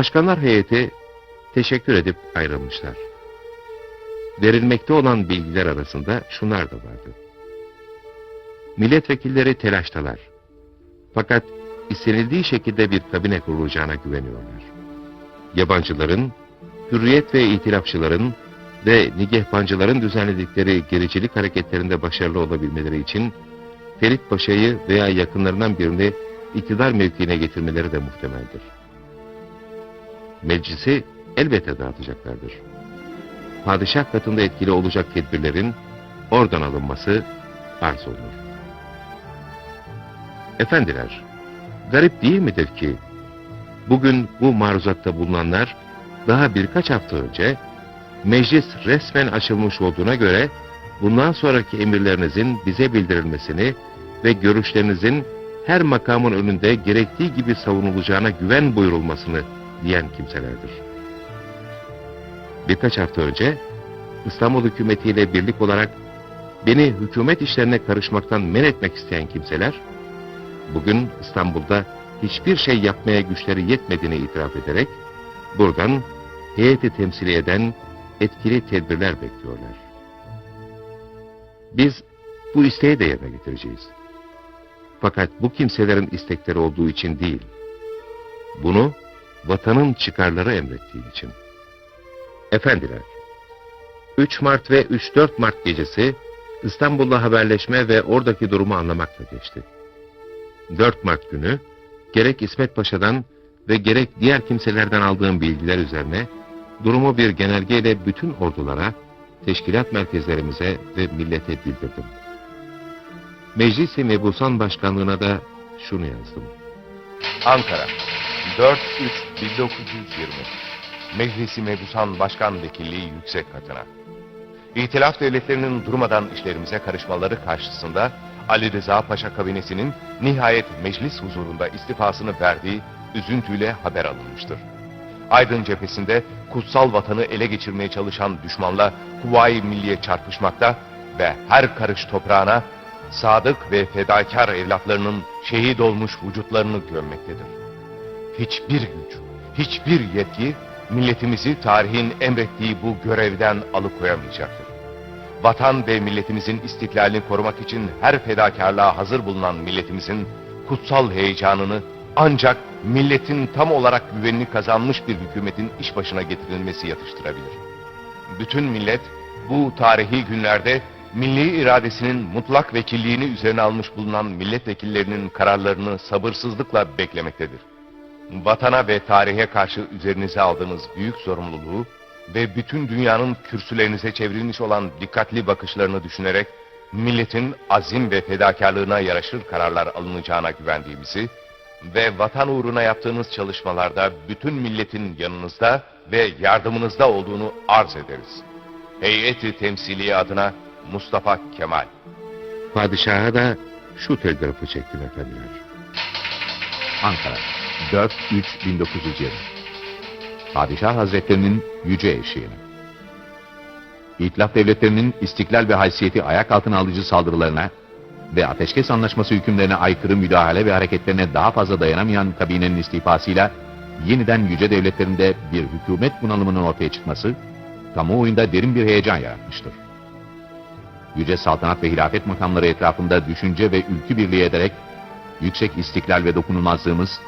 Başkanlar heyeti teşekkür edip ayrılmışlar. Verilmekte olan bilgiler arasında şunlar da vardı. Milletvekilleri telaştalar. Fakat istenildiği şekilde bir kabine kurulacağına güveniyorlar. Yabancıların, hürriyet ve itilafçıların ve nigehbancıların düzenledikleri gericilik hareketlerinde başarılı olabilmeleri için Ferit Paşa'yı veya yakınlarından birini iktidar mevkiine getirmeleri de muhtemeldir. Meclisi elbette dağıtacaklardır. Padişah katında etkili olacak tedbirlerin oradan alınması arz olunur. Efendiler, garip değil midir ki bugün bu maruzatta bulunanlar daha birkaç hafta önce meclis resmen açılmış olduğuna göre bundan sonraki emirlerinizin bize bildirilmesini ve görüşlerinizin her makamın önünde gerektiği gibi savunulacağına güven buyurulmasını diyen kimselerdir. Birkaç hafta önce İstanbul hükümetiyle birlik olarak beni hükümet işlerine karışmaktan men etmek isteyen kimseler, bugün İstanbul'da hiçbir şey yapmaya güçleri yetmediğini itiraf ederek, buradan heyeti temsil eden etkili tedbirler bekliyorlar. Biz bu isteği de yerine getireceğiz. Fakat bu kimselerin istekleri olduğu için değil, bunu vatanın çıkarları emrettiği için. Efendiler, 3 Mart ve 3-4 Mart gecesi İstanbul'la haberleşme ve oradaki durumu anlamakla geçti. 4 Mart günü gerek İsmet Paşa'dan ve gerek diğer kimselerden aldığım bilgiler üzerine durumu bir genelgeyle bütün ordulara, teşkilat merkezlerimize ve millete bildirdim. Meclis-i Mebusan Başkanlığına da şunu yazdım. Ankara 4-3-1920 Meclisi Mebusan Başkan Vekilliği Yüksek Katına İtilaf devletlerinin durmadan işlerimize karışmaları karşısında Ali Rıza Paşa kabinesinin nihayet meclis huzurunda istifasını verdiği üzüntüyle haber alınmıştır. Aydın cephesinde kutsal vatanı ele geçirmeye çalışan düşmanla Kuvayi Milliye çarpışmakta ve her karış toprağına sadık ve fedakar evlatlarının şehit olmuş vücutlarını gömmektedir. Hiçbir güç, hiçbir yetki milletimizi tarihin emrettiği bu görevden alıkoyamayacaktır. Vatan ve milletimizin istiklalini korumak için her fedakarlığa hazır bulunan milletimizin kutsal heyecanını ancak milletin tam olarak güvenini kazanmış bir hükümetin iş başına getirilmesi yatıştırabilir. Bütün millet bu tarihi günlerde milli iradesinin mutlak vekilliğini üzerine almış bulunan milletvekillerinin kararlarını sabırsızlıkla beklemektedir. Vatana ve tarihe karşı üzerinize aldığınız büyük sorumluluğu ve bütün dünyanın kürsülerinize çevrilmiş olan dikkatli bakışlarını düşünerek milletin azim ve fedakarlığına yaraşır kararlar alınacağına güvendiğimizi ve vatan uğruna yaptığınız çalışmalarda bütün milletin yanınızda ve yardımınızda olduğunu arz ederiz. Heyeti temsiliye adına Mustafa Kemal. Padişaha da şu telgrafı çektim efendiler. Ankara 4-3-1920 Padişah Hazretlerinin yüce eşiğine. İtilaf devletlerinin istiklal ve haysiyeti ayak altına alıcı saldırılarına ve ateşkes anlaşması hükümlerine aykırı müdahale ve hareketlerine daha fazla dayanamayan kabinenin istifasıyla yeniden yüce devletlerinde bir hükümet bunalımının ortaya çıkması, kamuoyunda derin bir heyecan yaratmıştır. Yüce saltanat ve hilafet makamları etrafında düşünce ve ülkü birliği ederek yüksek istiklal ve dokunulmazlığımız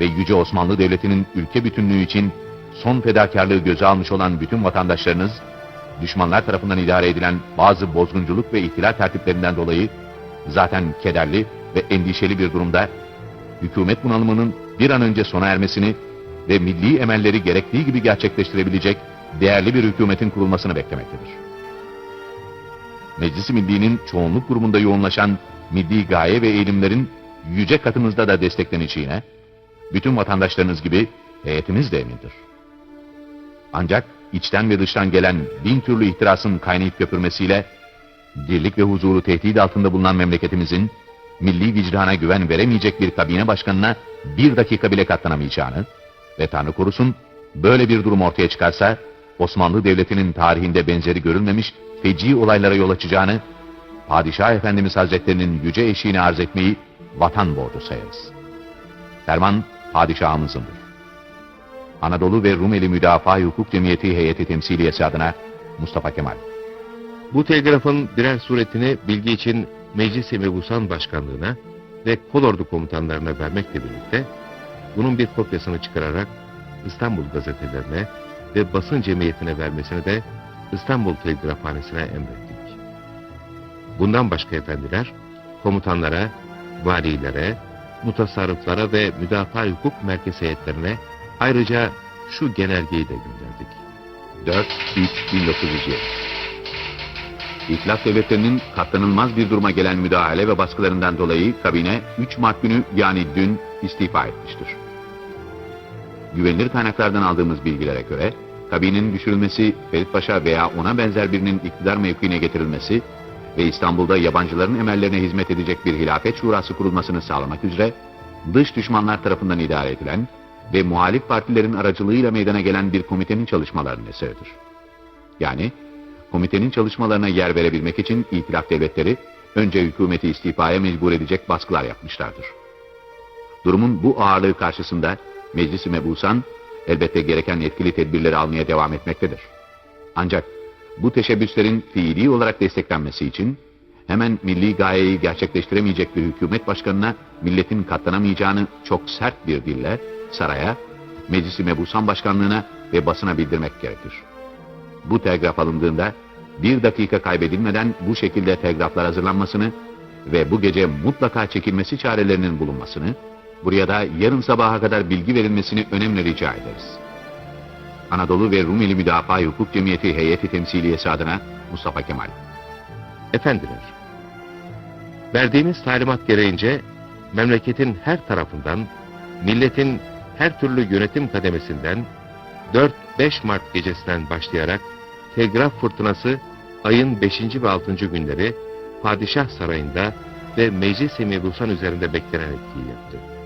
ve Yüce Osmanlı Devleti'nin ülke bütünlüğü için son fedakarlığı göze almış olan bütün vatandaşlarınız, düşmanlar tarafından idare edilen bazı bozgunculuk ve ihtilal tertiplerinden dolayı zaten kederli ve endişeli bir durumda, hükümet bunalımının bir an önce sona ermesini ve milli emelleri gerektiği gibi gerçekleştirebilecek değerli bir hükümetin kurulmasını beklemektedir. Meclis-i Milli'nin çoğunluk grubunda yoğunlaşan milli gaye ve eğilimlerin yüce katımızda da destekleneceğine, bütün vatandaşlarınız gibi heyetimiz de emindir. Ancak içten ve dıştan gelen bin türlü ihtirasın kaynayıp köpürmesiyle, dirlik ve huzuru tehdit altında bulunan memleketimizin, milli vicdana güven veremeyecek bir kabine başkanına bir dakika bile katlanamayacağını ve Tanrı korusun, böyle bir durum ortaya çıkarsa, Osmanlı Devleti'nin tarihinde benzeri görülmemiş feci olaylara yol açacağını, Padişah Efendimiz Hazretlerinin yüce eşiğini arz etmeyi vatan borcu sayarız. Ferman padişahımızındır. Anadolu ve Rumeli Müdafaa Hukuk Cemiyeti Heyeti Temsiliyesi adına Mustafa Kemal. Bu telgrafın birer suretini bilgi için Meclis-i Mebusan Başkanlığına ve Kolordu komutanlarına vermekle birlikte bunun bir kopyasını çıkararak İstanbul gazetelerine ve basın cemiyetine vermesini de İstanbul Telgrafhanesi'ne emrettik. Bundan başka efendiler, komutanlara, valilere, mutasarrıflara ve müdafaa hukuk merkez heyetlerine ayrıca şu genelgeyi de gönderdik. 4-3-1907 İtilaf devletlerinin katlanılmaz bir duruma gelen müdahale ve baskılarından dolayı kabine 3 Mart günü yani dün istifa etmiştir. Güvenilir kaynaklardan aldığımız bilgilere göre kabinenin düşürülmesi, Ferit Paşa veya ona benzer birinin iktidar mevkiine getirilmesi ve İstanbul'da yabancıların emellerine hizmet edecek bir hilafet şurası kurulmasını sağlamak üzere dış düşmanlar tarafından idare edilen ve muhalif partilerin aracılığıyla meydana gelen bir komitenin çalışmalarının eseridir. Yani komitenin çalışmalarına yer verebilmek için itilaf devletleri önce hükümeti istifaya mecbur edecek baskılar yapmışlardır. Durumun bu ağırlığı karşısında Meclis-i Mebusan elbette gereken etkili tedbirleri almaya devam etmektedir. Ancak bu teşebbüslerin fiili olarak desteklenmesi için hemen milli gayeyi gerçekleştiremeyecek bir hükümet başkanına milletin katlanamayacağını çok sert bir dille saraya, Meclis-i Mebusan Başkanlığına ve basına bildirmek gerekir. Bu telgraf alındığında bir dakika kaybedilmeden bu şekilde telgraflar hazırlanmasını ve bu gece mutlaka çekilmesi çarelerinin bulunmasını, buraya da yarın sabaha kadar bilgi verilmesini önemli rica ederiz. Anadolu ve Rumeli Müdafaa Hukuk Cemiyeti Heyeti Temsiliyesi adına Mustafa Kemal. Efendiler, verdiğimiz talimat gereğince memleketin her tarafından, milletin her türlü yönetim kademesinden 4-5 Mart gecesinden başlayarak telgraf fırtınası ayın 5. ve 6. günleri Padişah Sarayı'nda ve Meclis-i Mebusan üzerinde beklenen etkiyi yaptı.